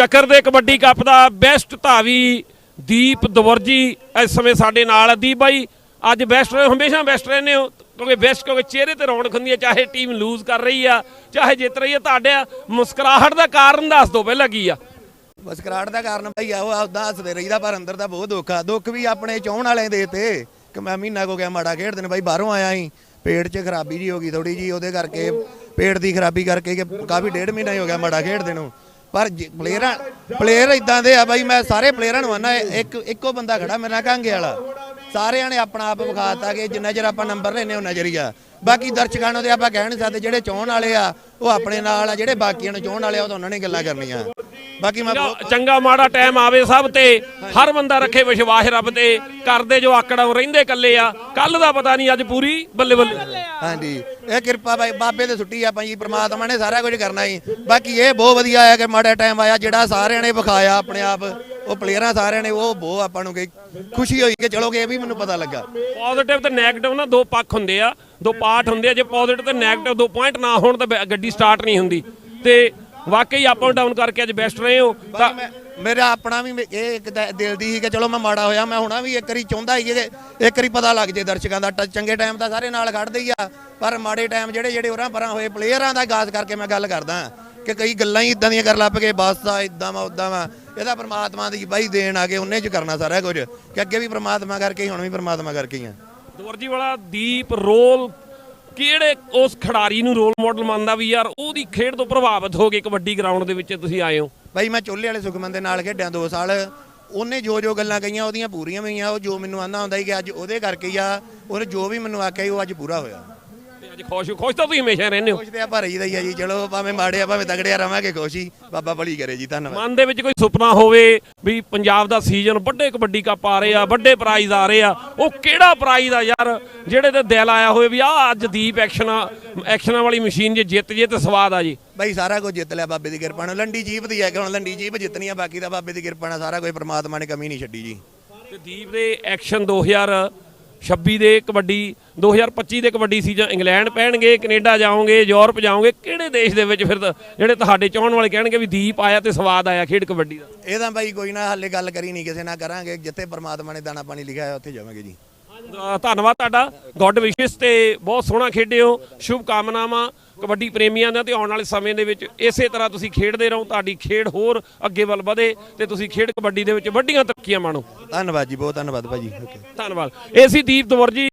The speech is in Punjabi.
ਚੱਕਰ ਦੇ ਕਬੱਡੀ ਕੱਪ ਦਾ ਬੈਸਟ ਧਾਵੀ ਦੀਪ ਦਵਰਜੀ ਇਸ ਸਮੇਂ ਸਾਡੇ ਨਾਲ ਹੈ ਦੀਪ ਬਾਈ, ਅੱਜ ਬੈਸਟ ਹਮੇਸ਼ਾ ਬੈਸਟ ਰਹਿੰਦੇ ਹੋ, ਕਿਉਂਕਿ ਬੈਸਟ ਕਿਉਂਕਿ ਚਿਹਰੇ ਤੇ ਰੌਣਕ ਹੁੰਦੀ ਹੈ, ਚਾਹੇ ਟੀਮ ਲੂਜ਼ ਕਰ ਰਹੀ ਆ, ਚਾਹੇ ਜਿੱਤ ਰਹੀ ਹੈ ਤੁਹਾਡੇ ਮੁਸਕਰਾਹਟ ਦਾ ਕਾਰਨ ਦੱਸ ਦਿਓ ਪਹਿਲਾਂ ਕੀ ਆ। ਮੁਸਕਰਾਹਟ ਦਾ ਕਾਰਨ ਭਈ ਆ, ਉਹ ਹੱਸਦੇ ਰਹੀਦਾ, ਪਰ ਅੰਦਰ ਦਾ ਬਹੁਤ ਦੁੱਖ ਆ। ਦੁੱਖ ਵੀ ਆਪਣੇ ਚਾਹਣ ਵਾਲਿਆਂ ਦੇ ਤੇ। ਕਿ ਮੈਂ ਮਹੀਨਾ ਕੋ ਗਿਆ ਮਾੜਾ ਖੇਡਦੇ ਨੇ, ਬਾਈ ਬਾਹਰੋਂ ਆਇਆ ਸੀ। ਪੇਟ 'ਚ ਖਰਾਬੀ ਜੀ ਹੋ ਗਈ ਥੋੜੀ ਜੀ ਉਹਦੇ ਕਰਕੇ ਪੇਟ ਦੀ ਖਰਾਬੀ ਕਰਕੇ ਕਿ ਕਾਫੀ ਡੇਢ ਮਹੀਨਾ ਹੀ ਹੋ ਗਿਆ ਮਾੜਾ ਖੇਡਦੇ ਨੂੰ। ਪਰ ਪਲੇਅਰਾਂ ਪਲੇਅਰ ਇਦਾਂ ਦੇ ਆ ਬਾਈ, ਮੈਂ ਸਾਰੇ ਪਲੇਅਰਾਂ ਨੂੰ ਆਨਾ ਇੱਕ, ਇੱਕੋ ਬੰਦਾ ਖੜਾ ਮੇਰੇ ਨਾਲ ਕਾਂਗੇ ਵਾਲਾ। ਸਾਰਿਆਂ ਨੇ ਆਪਣਾ ਆਪ ਵਿਖਾਤਾ ਕਿ ਜਿੰਨਾ ਚਿਰ ਆਪਾਂ ਨੰਬਰ ਲੈਨੇ ਉਹ ਨਜ਼ਰ ਹੀ ਆ। ਬਾਕੀ ਦਰਸ਼ਕਾਂ ਨੂੰ ਤੇ ਆਪਾਂ ਕਹਿ ਨਹੀਂ ਸਕਦੇ, ਜਿਹੜੇ ਚਾਹਣ ਵਾਲੇ ਆ, ਉਹ ਆਪਣੇ ਨਾਲ ਆ, ਜਿਹੜੇ ਬਾਕੀਆਂ ਨੂੰ ਚਾਹਣ ਵਾਲੇ ਆ, ਉਹ ਤਾਂ ਉਹਨਾਂ ਨੇ ਗੱਲਾਂ ਕਰਨੀਆਂ। ਬਾਕੀ ਮੈਂ ਚੰਗਾ ਮਾੜਾ ਟਾਈਮ ਆਵੇ ਸਭ ਤੇ ਹਰ ਬੰਦਾ ਰੱਖੇ ਵਿਸ਼ਵਾਸ ਰੱਬ ਤੇ ਕਰਦੇ ਜੋ ਆਕੜਾਂ ਰਹਿੰਦੇ ਕੱਲੇ ਆ ਕੱਲ ਦਾ ਪਤਾ ਨਹੀਂ ਅੱਜ ਪੂਰੀ ਬੱਲੇ ਬੱਲੇ। ਹਾਂਜੀ ਇਹ ਕਿਰਪਾ ਬਾਈ ਬਾਬੇ ਦੇ ਸੁੱਟੀ ਆਪਾਂ ਜੀ ਪ੍ਰਮਾਤਮਾ ਨੇ ਸਾਰਾ ਕੁਝ ਕਰਨਾ ਹੀ ਬਾਕੀ ਇਹ ਬਹੁਤ ਵਧੀਆ ਆਇਆ ਕਿ ਮਾੜਾ ਟਾਈਮ ਆਇਆ ਜਿਹੜਾ ਸਾਰਿਆਂ ਨੇ ਵਿਖਾਇਆ ਆਪਣੇ ਆਪ ਉਹ ਪਲੇਅਰਾਂ ਸਾਰਿਆਂ ਨੇ ਉਹ ਬਹੁਤ ਆਪਾਂ ਨੂੰ ਖੁਸ਼ੀ ਹੋਈ ਕਿ ਚਲੋ ਕਿ ਇਹ ਵੀ ਮੈਨੂੰ ਪਤਾ ਲੱਗਾ। ਪੋਜ਼ਿਟਿਵ ਤੇ 네ਗੇਟਿਵ ਨਾ ਦੋ ਪੱਖ ਹੁੰਦੇ ਆ ਦੋ ਪਾਰਟ ਹੁੰਦੇ ਆ ਜੇ ਪੋਜ਼ਿਟਿਵ ਤੇ 네ਗੇਟਿਵ ਦੋ ਪੁਆਇੰਟ ਨਾ ਹੋਣ ਤਾਂ ਗੱਡੀ ਸਟਾਰਟ ਨਹੀਂ ਹੁੰਦੀ। ਤੇ ਵਾਕਈ ਅਪ ਐਂਡ ਡਾਊਨ ਕਰਕੇ ਅੱਜ ਬੈਸਟ ਰਹੇ ਹੋ। ਤਾਂ ਮੇਰਾ ਆਪਣਾ ਵੀ ਇਹ ਇੱਕ ਦਿਲ ਦੀ ਸੀ ਕਿ ਚਲੋ ਮੈਂ ਮਾੜਾ ਹੋਇਆ ਮੈਂ ਹੁਣਾ ਵੀ ਇੱਕ ਵਾਰੀ ਚਾਹੁੰਦਾ ਸੀ ਕਿ ਇੱਕ ਵਾਰੀ ਪਤਾ ਲੱਗ ਜੇ ਦਰਸ਼ਕਾਂ ਦਾ। ਚੰਗੇ ਟਾਈਮ ਤਾਂ ਸਾਰੇ ਨਾਲ ਖੜਦੇ ਹੀ ਆ ਪਰ ਮਾੜੇ ਟਾਈਮ ਜਿਹੜੇ ਜਿਹੜੇ ਉਰਾਂ ਪਰਾਂ ਹੋਏ ਪਲੇਅਰਾਂ ਦਾ ਗਾਸ ਕਰਕੇ ਮੈਂ ਗੱਲ ਕਰਦਾ ਕਿ ਕਈ ਗੱਲਾਂ ਹੀ ਇਦਾਂ ਦੀਆਂ ਕਰ ਲੱਪ ਕੇ ਬਸ ਆ ਇਦਾਂ ਵਾ ਉਦਾਂ ਵਾ। ਇਹਦਾ ਪ੍ਰਮਾਤਮਾ ਦੀ ਬਾਈ ਦੇਣ ਆ ਕੇ ਉਹਨੇ ਚ ਕਰਨਾ ਸਾਰਾ ਕੁਝ ਕਿ ਅੱਗੇ ਵੀ ਪ੍ਰਮਾਤਮਾ ਕਰਕੇ ਹੀ ਹੁਣ ਵੀ ਪ੍ਰਮਾਤਮਾ ਕਰਕੇ ਹੀ ਆ। ਦਵਰਜੀ ਵਾਲਾ ਦੀਪ ਰੋਲ ਕਿਹੜੇ ਉਸ ਖਿਡਾਰੀ ਨੂੰ ਰੋਲ ਮਾਡਲ ਮੰਨਦਾ ਵੀ ਯਾਰ ਉਹਦੀ ਖੇਡ ਤੋਂ ਪ੍ਰਭਾਵਿਤ ਹੋ ਕੇ ਕਬੱਡੀ ਗਰਾਊਂਡ ਦੇ ਵਿੱਚ ਤੁਸੀਂ ਆਏ ਹੋ? ਬਾਈ ਮੈਂ ਚੋਲੇ ਵਾਲੇ ਸੁਖਮਨ ਦੇ ਨਾਲ ਖੇਡਿਆ 2 ਸਾਲ। ਉਹਨੇ ਜੋ ਜੋ ਗੱਲਾਂ ਕਹੀਆਂ, ਉਹਦੀਆਂ ਪੂਰੀਆਂ ਹੋਈਆਂ। ਉਹ ਜੋ ਮੈਨੂੰ ਆਂਦਾ ਹੁੰਦਾ ਸੀ ਕਿ ਅੱਜ ਉਹਦੇ ਕਰਕੇ ਹੀ ਆ, ਉਹਨੇ ਜੋ ਵੀ ਮੈਨੂੰ ਆਖਿਆ ਉਹ ਅੱਜ ਪੂਰਾ ਹੋਇਆ। ਅੱਜ ਖੁਸ਼ ਖੁਸ਼ ਤਾਂ ਤੁਸੀਂ ਹਮੇਸ਼ਾ ਰਹਿੰਦੇ ਹੋ। ਖੁਸ਼ ਤੇ ਆ ਭਰੀ ਦਾ ਹੀ ਆ ਜੀ। ਚਲੋ ਭਾਵੇਂ ਮਾੜੇ ਆ ਭਾਵੇਂ ਤਗੜੇ ਆ ਰਵਾਂਗੇ ਖੁਸ਼ ਬਾਬਾ ਭਲੀ ਕਰੇ ਜੀ ਧੰਨਵਾਦ। ਮਨ ਦੇ ਵਿੱਚ ਕੋਈ ਸੁਪਨਾ ਹੋਵੇ ਵੀ ਪੰਜਾਬ ਦਾ ਸੀਜ਼ਨ ਵੱਡੇ ਕਬੱਡੀ ਕੱਪ ਆ ਰਹੇ ਆ ਵੱਡੇ ਪ੍ਰਾਈਜ਼ ਆ ਰਹੇ ਆ ਉਹ ਕਿਹੜਾ ਪ੍ਰਾਈਜ਼ ਆ ਯਾਰ? ਜਿਹੜੇ ਤੇ ਦਿਲ ਆਇਆ ਹੋਵੇ ਵੀ ਆ ਅੱਜ ਦੀਪ ਐਕਸ਼ਨਾਂ ਐਕਸ਼ਨਾਂ ਵਾਲੀ ਮਸ਼ੀਨ ਜੇ ਜਿੱਤ ਜੇ ਤੇ ਸਵਾਦ ਆ ਜੀ। ਬਾਈ ਸਾਰਾ ਕੁਝ ਜਿੱਤ ਲਿਆ ਬਾਬੇ ਦੀ ਕਿਰਪਾ ਨਾਲ। ਲੰਡੀ ਜੀਪ ਦੀ ਹੈ ਕਿ ਹੁਣ ਲੰਡੀ ਜੀਪ ਜਿੱਤਣੀ ਆ ਬਾਕੀ ਤਾਂ ਬਾਬੇ ਦੀ ਕਿਰਪਾ ਨਾਲ ਸਾਰਾ ਕੁਝ ਪ੍ਰਮਾਤਮਾ ਨੇ ਕਮੀ ਨਹੀਂ ਛੱਡੀ ਜੀ। ਤੇ ਦੀਪ ਦੇ ਐਕਸ਼ਨ 2026 ਦੇ ਕਬੱਡੀ 2025 ਦੇ ਕਬੱਡੀ ਸੀਜ਼ਨ ਇੰਗਲੈਂਡ ਪੈਣਗੇ ਕੈਨੇਡਾ ਜਾਓਗੇ, ਯੂਰਪ ਜਾਓਗੇ, ਕਿਹੜੇ ਦੇਸ਼ ਦੇ ਵਿੱਚ ਫਿਰ ਜਿਹੜੇ ਤੁਹਾਡੇ ਚਾਹਣ ਵਾਲੇ ਕਹਿਣਗੇ ਵੀ ਦੀਪ ਆਇਆ ਤੇ ਸਵਾਦ ਆਇਆ ਖੇਡ ਕਬੱਡੀ ਦਾ? ਇਹ ਤਾਂ ਬਾਈ ਕੋਈ ਨਾ ਹਾਲੇ ਗੱਲ ਕਰੀ ਨਹੀਂ, ਕਿਸੇ ਨਾਲ ਕਰਾਂਗੇ, ਜਿੱਥੇ ਪਰਮਾਤਮਾ ਨੇ ਦਾਣਾ ਪਾਣੀ ਲਿਖਿਆ ਹੈ ਉੱਥੇ ਜਾਵਾਂਗੇ ਜੀ। ਧੰਨਵਾਦ ਤੁਹਾਡਾ। ਗੋਡ ਵਿਸ਼ੇਸ ਤੇ ਬਹੁਤ ਸੋਹਣਾ ਖੇਡਿਓ। ਸ਼ੁਭ ਕਾਮਨਾਵਾਂ ਕਬੱਡੀ ਪ੍ਰੇਮੀਆਂ ਦਾ ਤੇ ਆਉਣ ਵਾਲੇ ਸਮੇਂ ਦੇ ਵਿੱਚ ਇਸੇ ਤਰ੍ਹਾਂ ਤੁਸੀਂ ਖੇਡਦੇ ਰਹੋ ਤੁਹਾਡੀ ਖੇਡ ਹੋਰ ਅੱਗੇ ਵੱਲ ਵਧੇ ਤੇ ਤੁਸੀਂ ਖੇਡ ਕਬੱਡੀ ਦੇ ਵਿੱਚ ਵੱਡੀਆਂ ਤਰੱਕੀਆਂ ਮਾਣੋ। ਧੰਨਵਾਦ ਜੀ ਬਹੁਤ ਧੰਨਵਾਦ ਭਾਜੀ। ਧੰਨਵਾਦ। ਇਹ ਸੀ ਦੀਪ ਦਵਰ ਜੀ।